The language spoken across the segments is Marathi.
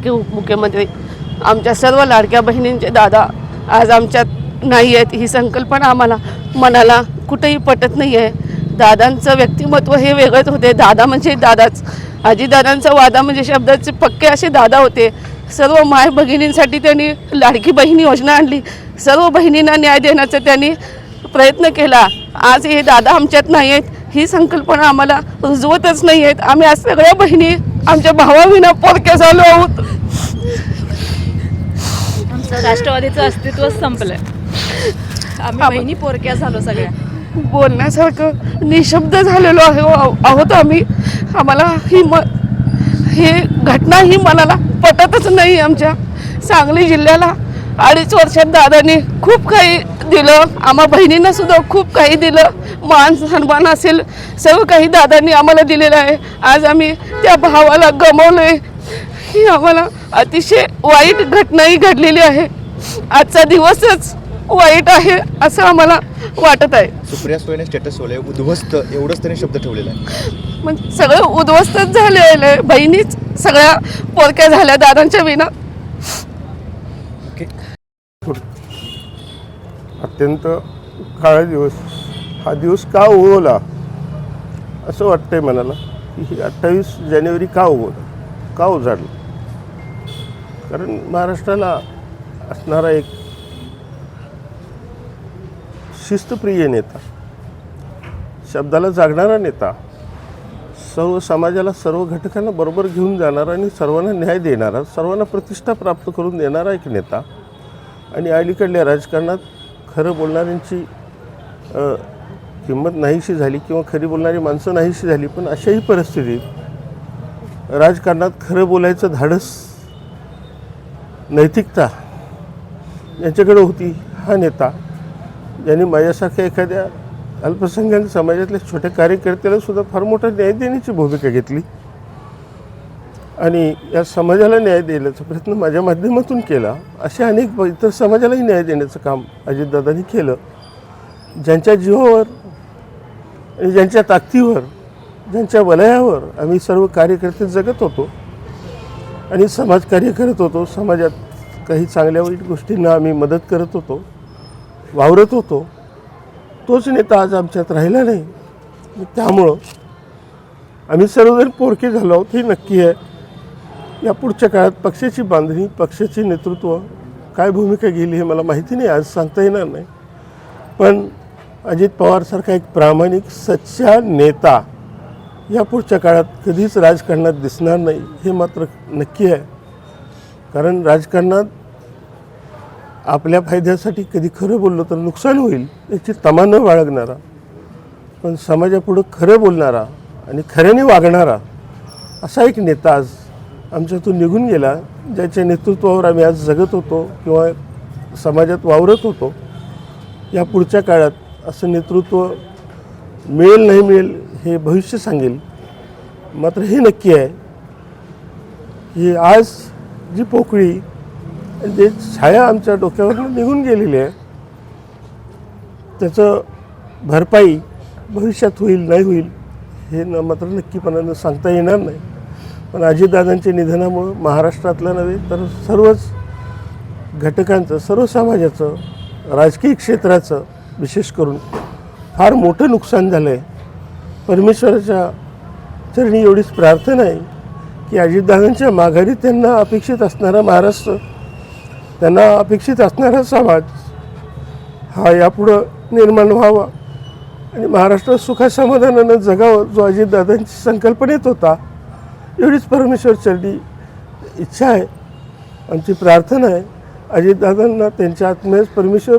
लाडके उपमुख्यमंत्री आमच्या सर्व लाडक्या बहिणींचे दादा आज आमच्यात नाही आहेत ही संकल्पना आम्हाला मनाला कुठेही पटत नाही आहे दादांचं व्यक्तिमत्व हे वेगळंच होते. दादा म्हणजे दादाच. आजीदादांचा वादा म्हणजे शब्दाचे पक्के असे दादा होते. सर्व माय भगिनींसाठी त्यांनी लाडकी बहिणी योजना आणली. सर्व बहिणींना न्याय देण्याचा त्यांनी प्रयत्न केला. आज हे दादा आमच्यात नाही आहेत. ही संकल्पना आम्हाला रुजवतच नाही आहेत. आम्ही आज सगळ्या बहिणी आमच्या भावाविना पोरक्या झालो आहोत. आमचं राष्ट्रवादीचं अस्तित्वच संपलंय. आम्ही बहिणी पोरक्या झालो सगळ्या. बोलण्यासारखं निशब्द झालेलो आहे आहोत आम्ही. आम्हाला ही म ही घटना ही मनाला पटतच नाही आमच्या. सांगली जिल्ह्याला अडीच वर्षात दादांनी खूप काही दिलं. आम्हा बहिणींना सुद्धा खूप काही दिलं. मान सन्मान असेल. सर्व काही दादांनी आम्हाला दिलेलं आहे. आज आम्ही त्या भावाला गमावलं आहे ही आम्हाला अतिशय वाईट घटनाही घडलेली आहे. आजचा दिवसच वाईट आहे असं आम्हाला वाटत आहे. सुप्रिया सुळेने स्टेटस ठेवलंय. उद्ध्वस्त एवढंच त्यांनी शब्द ठेवलेला आहे. मग सगळं उद्ध्वस्तच झालेलं आहे. बहिणीच सगळ्या पोरक्या झाल्या दादांच्या विना. अत्यंत काळा दिवस. हा दिवस का उगवला? असं वाटतंय मनाला की ही अठ्ठावीस जानेवारी का उगवलं? का उजाडलं? कारण महाराष्ट्राला असणारा एक शिस्तप्रिय नेता शब्दाला जागणारा नेता सर्व समाजाला सर्व घटकांना बरोबर घेऊन जाणारा आणि सर्वांना न्याय देणारा सर्वांना प्रतिष्ठा प्राप्त करून देणारा एक नेता आणि अलीकडल्या राजकारणात खरं बोलणाऱ्यांची किंमत नाहीशी झाली किंवा खरी बोलणारी माणसं नाहीशी झाली पण अशाही परिस्थितीत राजकारणात खरं बोलायचं धाडस नैतिकता यांच्याकडे होती. हा नेता ज्यांनी माझ्यासारख्या एखाद्या अल्पसंख्याक समाजातल्या छोट्या कार्यकर्त्याला सुद्धा फार मोठा न्याय देण्याची भूमिका घेतली. आणि या समाजाला न्याय देण्याचा प्रयत्न माझ्या माध्यमातून केला. असे अनेक इतर समाजालाही न्याय देण्याचं काम अजितदादांनी केलं. ज्यांच्या जीवावर आणि ज्यांच्या ताकदीवर ज्यांच्या वलयावर आम्ही सर्व कार्यकर्ते जगत होतो आणि समाजकार्य करत होतो. समाजात काही चांगल्या वाईट गोष्टींना आम्ही मदत करत होतो वावरत होतो. तोच नेता आज आमच्यात राहिला नाही. त्यामुळं आम्ही सर्वजण पोरके झालो आहोत हे नक्की आहे. या पुढच्या काळात पक्षाची बांधणी पक्षाचे नेतृत्व काय भूमिका गेली हे मला माहिती नाही आज सांगता येणार नाही. पण अजित पवारसारखा एक प्रामाणिक सच्चा नेता या पुढच्या काळात कधीच राजकारणात दिसणार नाही हे मात्र नक्की आहे. कारण राजकारणात आपल्या फायद्यासाठी कधी खरं बोललं तर नुकसान होईल याची तमा न बाळगणारा पण समाजापुढं खरं बोलणारा आणि खऱ्याने वागणारा असा एक नेता आज आमच्यातून निघून गेला ज्याच्या नेतृत्वावर आम्ही आज जगत होतो किंवा समाजात वावरत होतो या पुढच्या काळात असं नेतृत्व मिळेल नाही मिळेल हे भविष्य सांगेल. मात्र हे नक्की आहे की आज जी पोकळी जे छाया आमच्या डोक्यावरून निघून गेलेली आहे त्याचं भरपाई भविष्यात होईल नाही होईल हे न मात्र नक्कीपणानं सांगता येणार नाही. पण अजितदादांच्या निधनामुळं महाराष्ट्रातलं नव्हे तर सर्वच घटकांचं सर्व समाजाचं राजकीय क्षेत्राचं विशेष करून फार मोठं नुकसान झालं आहे परमेश्वराच्या चरणी एवढीच प्रार्थना आहे की अजितदादांच्या माघारी त्यांना अपेक्षित असणारा महाराष्ट्र त्यांना अपेक्षित असणारा समाज हा यापुढं निर्माण व्हावा आणि महाराष्ट्र सुखासमाधानानं जगावं जो अजितदादांच्या संकल्पनेत होता. एवढीच परमेश्वर चरणी इच्छा आहे. आमची प्रार्थना आहे. अजितदादांना त्यांच्या आत्म्यास परमेश्वर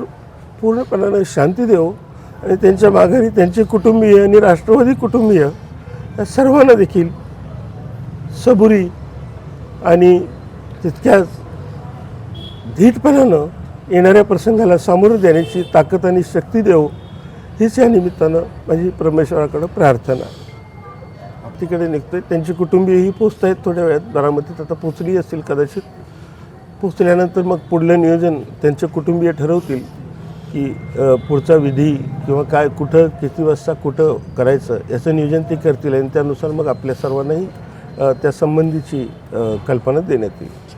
पूर्णपणानं शांती देव. आणि त्यांच्या माघारी त्यांचे कुटुंबीय आणि राष्ट्रवादी कुटुंबीय या सर्वांना देखील सबुरी आणि तितक्याच धीटपणानं येणाऱ्या प्रसंगाला सामोरं देण्याची ताकद आणि शक्ती देव. हीच या निमित्तानं माझी परमेश्वराकडं प्रार्थना तिकडे निघतं आहे त्यांची कुटुंबीयही पोचत आहेत थोड्या वेळात. बारामतीत आता पोचली असतील कदाचित. पोचल्यानंतर मग पुढलं नियोजन त्यांचे कुटुंबीय ठरवतील की पुढचा विधी किंवा काय कुठं किती वाजता कुठं करायचं याचं नियोजन ते करतील आणि त्यानुसार मग आपल्या सर्वांनाही त्या संबंधीची कल्पना देण्यात येईल.